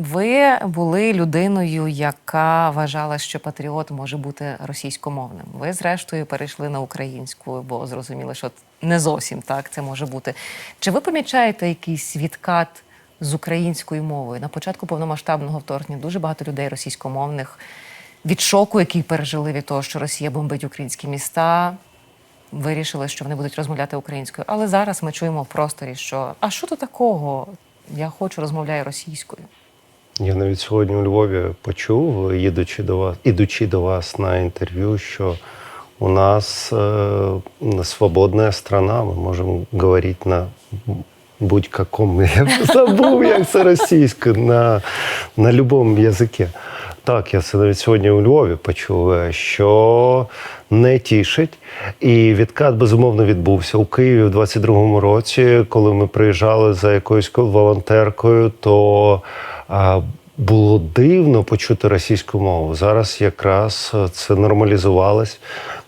Ви були людиною, яка вважала, що патріот може бути російськомовним. Ви, зрештою, перейшли на українську, бо зрозуміли, що не зовсім так це може бути. Чи ви помічаєте якийсь відкат з українською мовою? На початку повномасштабного вторгнення дуже багато людей російськомовних від шоку, який пережили від того, що Росія бомбить українські міста, вирішили, що вони будуть розмовляти українською. Але зараз ми чуємо в просторі, що а що то такого? Я хочу розмовляю російською. Я навіть сьогодні у Львові почув, їдучи до вас, ідучи до вас на інтерв'ю, що у нас э, свободна страна, ми можемо говорити на будь-якому. Я забув, як це російською, на, на будь-якому язикі. Так, я це навіть сьогодні у Львові почув, е, що не тішить. І відкат безумовно відбувся у Києві в 22-му році, коли ми приїжджали за якоюсь волонтеркою, то а, було дивно почути російську мову. Зараз якраз е, це нормалізувалось.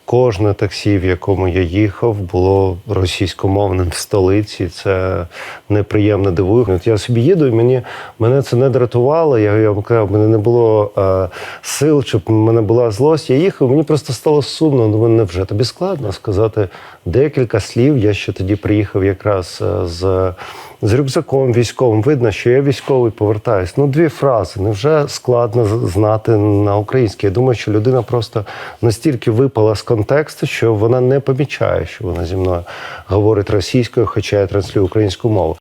Кожне таксі, в якому я їхав, було російськомовним в столиці. Це неприємно дивує. От я собі їду, і мені мене це не дратувало. Я, я вам казав, мене не було е, сил, щоб мене була злость. Я їхав, мені просто стало сумно. Ну невже тобі складно сказати декілька слів. Я ще тоді приїхав якраз е, з. З рюкзаком військовим видно, що я військовий повертаюсь. Ну, дві фрази. Невже складно знати на українській? Я думаю, що людина просто настільки випала з контексту, що вона не помічає, що вона зі мною говорить російською, хоча я транслюю українську мову.